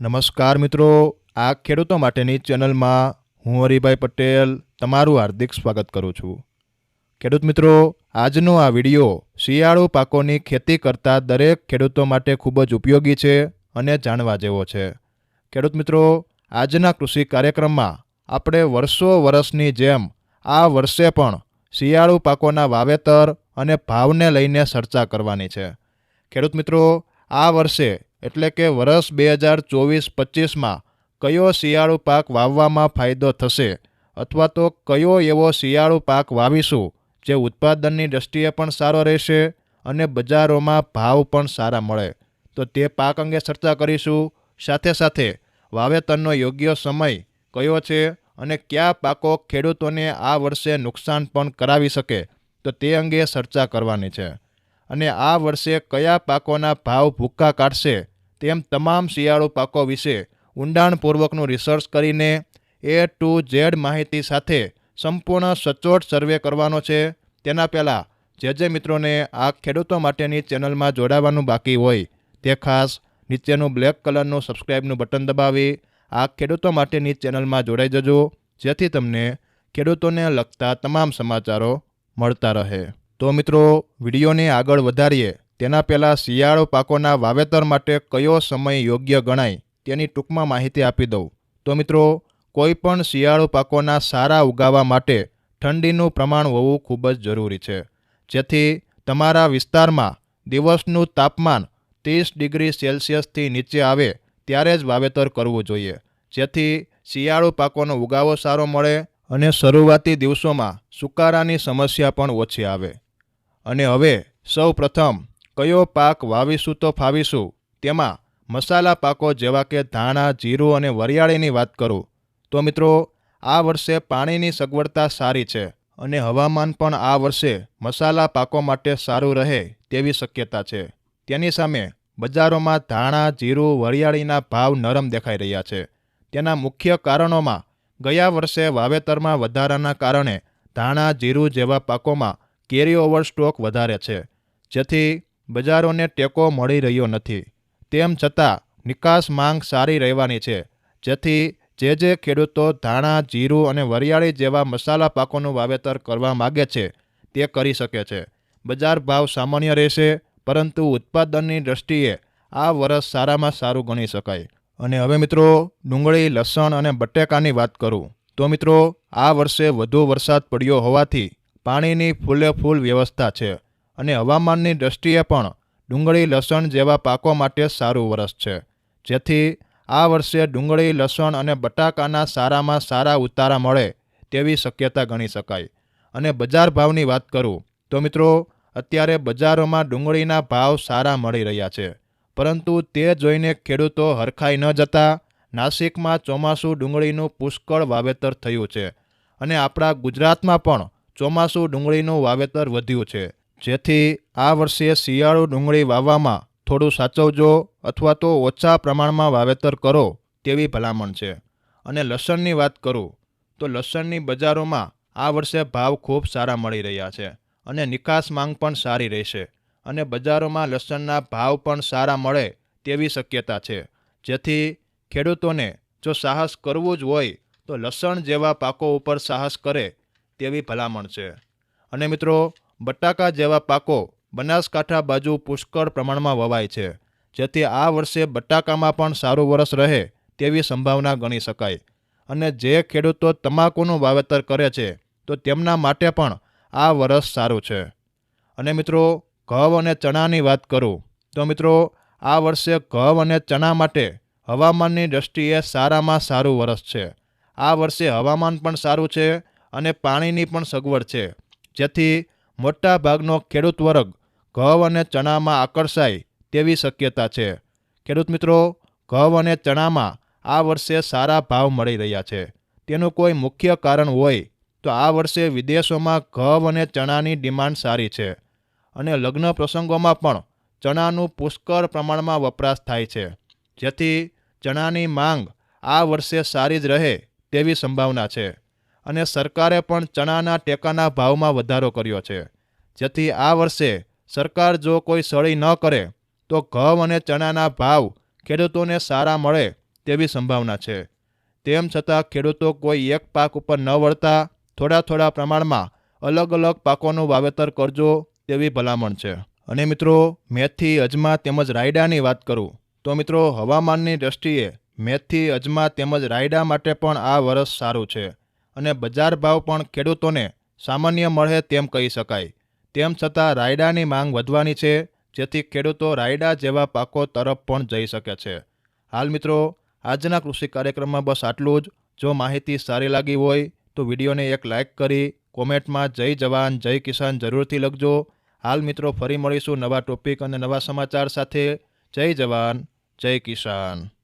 નમસ્કાર મિત્રો, આ ખેડૂતો માટેની ચેનલમાં હું હરિભાઈ પટેલ તમારું હાર્દિક સ્વાગત કરું છું. ખેડૂત મિત્રો, આજનો આ વિડિયો શિયાળુ પાકોની ખેતી કરતા દરેક ખેડૂતો માટે ખૂબ જ ઉપયોગી છે અને જાણવા જેવો છે. ખેડૂત મિત્રો, આજના કૃષિ કાર્યક્રમમાં આપણે વર્ષો વર્ષની જેમ આ વર્ષે પણ શિયાળુ પાકોના વાવેતર અને ભાવને લઈને ચર્ચા કરવાની છે. ખેડૂત મિત્રો, આ વર્ષે એટલે કે વર્ષ બે હજાર ચોવીસ પચીસમાં કયો શિયાળુ પાક વાવવામાં ફાયદો થશે? અથવા તો કયો એવો શિયાળુ પાક વાવીશું જે ઉત્પાદનની દ્રષ્ટિએ પણ સારો રહેશે અને બજારોમાં ભાવ પણ સારા મળે? તો તે પાક અંગે ચર્ચા કરીશું. સાથે સાથે વાવેતરનો યોગ્ય સમય કયો છે અને કયા પાકો ખેડૂતોને આ વર્ષે નુકસાન પણ કરાવી શકે? તો તે અંગે ચર્ચા કરવાની છે. અને આ વર્ષે કયા પાકોના ભાવ ભૂક્કા કાઢશે તેમ તમામ શિયાળુ પાકો વિશે ઊંડાણપૂર્વકનું રિસર્ચ કરીને એ ટુ ઝેડ માહિતી સાથે સંપૂર્ણ સચોટ સર્વે કરવાનો છે. તેના પહેલાં જે જે મિત્રોને આ ખેડૂતો માટેની ચેનલમાં જોડાવાનું બાકી હોય તે ખાસ નીચેનું બ્લેક કલરનું સબસ્ક્રાઇબનું બટન દબાવી આ ખેડૂતો માટેની ચેનલમાં જોડાઈ જજો, જેથી તમને ખેડૂતોને લગતા તમામ સમાચારો મળતા રહે. તો મિત્રો, વિડીયોને આગળ વધારીએ. તેના પહેલાં શિયાળુ પાકોના વાવેતર માટે કયો સમય યોગ્ય ગણાય, તેની ટૂંકમાં માહિતી આપી દઉં. તો મિત્રો કોઈપણ શિયાળો પાકોના સારા ઉગાવા માટે ઠંડીનું પ્રમાણ હોવું ખૂબ જ જરૂરી છે. જેથી તમારા વિસ્તારમાં દિવસનું તાપમાન ત્રીસ ડિગ્રી સેલ્સિયસથી નીચે આવે ત્યારે જ વાવેતર કરવું જોઈએ. જેથી શિયાળુ પાકોનો ઉગાવો સારો મળે અને શરૂઆતી દિવસોમાં સુકારાની સમસ્યા પણ ઓછી આવે. અને હવે સૌ પ્રથમ કયો પાક વાવીશું તો ફાવીશું? તેમાં મસાલા પાકો જેવા કે ધાણા, જીરું અને વરિયાળીની વાત કરું. તો મિત્રો, આ વર્ષે પાણીની સગવડતા સારી છે અને હવામાન પણ આ વર્ષે મસાલા પાકો માટે સારું રહે તેવી શક્યતા છે. તેની સામે બજારોમાં ધાણા, જીરું, વરિયાળીના ભાવ નરમ દેખાઈ રહ્યા છે. તેના મુખ્ય કારણોમાં ગયા વર્ષે વાવેતરમાં વધારાના કારણે ધાણા, જીરું જેવા પાકોમાં કેરી ઓવર સ્ટોક વધારે છે, જેથી બજારોને ટેકો મળી રહ્યો નથી. તેમ છતાં, નિકાસ માંગ સારી રહેવાની છે, જેથી જે જે ખેડૂતો ધાણા, જીરું અને વરિયાળી જેવા મસાલા પાકોનું વાવેતર કરવા માગે છે, તે કરી શકે છે. બજાર ભાવ સામાન્ય રહેશે, પરંતુ ઉત્પાદનની દ્રષ્ટિએ આ વર્ષ સારામાં સારું ગણી શકાય. અને હવે મિત્રો, ડુંગળી, લસણ અને બટેકાની વાત કરું. તો મિત્રો, આ વર્ષે વધુ વરસાદ પડ્યો હોવાથી પાણીની ફૂલે ફૂલ વ્યવસ્થા છે અને હવામાનની દ્રષ્ટિએ પણ ડુંગળી લસણ જેવા પાકો માટે સારું વરસ છે. જેથી આ વર્ષે ડુંગળી, લસણ અને બટાકાના સારામાં સારા ઉતારા મળે તેવી શક્યતા ગણી શકાય. અને બજાર ભાવની વાત કરું, તો મિત્રો, અત્યારે બજારોમાં ડુંગળીના ભાવ સારા મળી રહ્યા છે. પરંતુ તે જોઈને ખેડૂતો હરખાઈ ન જતા નાસિકમાં ચોમાસું ડુંગળીનું પુષ્કળ વાવેતર થયું છે. અને આપણા ગુજરાતમાં પણ ચોમાસું ડુંગળીનું વાવેતર વધ્યું છે. જેથી આ વર્ષે શિયાળુ ડુંગળી વાવવામાં થોડું સાચવજો અથવા તો ઓછા પ્રમાણમાં વાવેતર કરો તેવી ભલામણ છે. અને લસણની વાત કરું, તો લસણની બજારોમાં આ વર્ષે ભાવ ખૂબ સારા મળી રહ્યા છે અને નિકાસ માંગ પણ સારી રહેશે અને બજારોમાં લસણના ભાવ પણ સારા મળે તેવી શક્યતા છે. જેથી ખેડૂતોને જો સાહસ કરવું જ હોય, તો લસણ જેવા પાકો ઉપર સાહસ કરે તેવી ભલામણ છે. અને મિત્રો, બટાકા જેવા પાકો બનાસકાંઠા બાજુ પુષ્કળ પ્રમાણમાં વવાય છે. જેથી આ વર્ષે બટાકામાં પણ સારું વરસ રહે તેવી સંભાવના ગણી શકાય. અને જે ખેડૂતો તમાકુનું વાવેતર કરે છે, તો તેમના માટે પણ આ વરસ સારું છે. અને મિત્રો, ઘઉં અને ચણાની વાત કરું, તો મિત્રો, આ વર્ષે ઘઉં અને ચણા માટે હવામાનની દ્રષ્ટિએ સારામાં સારું વરસ છે. આ વર્ષે હવામાન પણ સારું છે અને પાણીની પણ સગવડ છે. જેથી મોટા ભાગનો ખેડૂત વર્ગ ઘઉં અને ચણામાં આકર્ષાય તેવી શક્યતા છે. ખેડૂત મિત્રો, ઘઉં અને ચણામાં આ વર્ષે સારા ભાવ મળી રહ્યા છે. તેનું કોઈ મુખ્ય કારણ હોય તો આ વર્ષે વિદેશોમાં ઘઉં અને ચણાની ડિમાન્ડ સારી છે અને લગ્ન પ્રસંગોમાં પણ ચણાનું પુષ્કળ પ્રમાણમાં વપરાશ થાય છે. જેથી ચણાની માંગ આ વર્ષે સારી જ રહે તેવી સંભાવના છે. અને સરકારે પણ ચણાના ટેકાના ભાવમાં વધારો કર્યો છે. જેથી આ વર્ષે સરકાર જો કોઈ સળી ન કરે, તો ઘઉં અને ચણાના ભાવ ખેડૂતોને સારા મળે તેવી સંભાવના છે. તેમ છતાં ખેડૂતો કોઈ એક પાક ઉપર ન વળતા થોડા થોડા પ્રમાણમાં અલગ અલગ પાકોનું વાવેતર કરજો તેવી ભલામણ છે. અને મિત્રો, મેથી, અજમા તેમજ રાયડાની વાત કરું, તો મિત્રો, હવામાનની દ્રષ્ટિએ મેથી, અજમા તેમજ રાયડા માટે પણ આ વરસ સારું છે. અને બજાર ભાવ પણ ખેડૂતોને સામાન્ય મળે તેમ કહી શકાય. તેમ છતાં રાયડાની માંગ વધવાની છે, જેથી ખેડૂતો રાયડા જેવા પાકો તરફ પણ જઈ શકે છે. હાલ મિત્રો, આજના કૃષિ કાર્યક્રમમાં બસ આટલું જ. જો માહિતી સારી લાગી હોય, તો વિડીયોને એક લાઇક કરી, કોમેન્ટમાં જય જવાન, જય કિસાન જરૂરથી લખજો. હાલ મિત્રો, ફરી મળીશું નવા ટોપિક અને નવા સમાચાર સાથે. જય જવાન, જય કિસાન.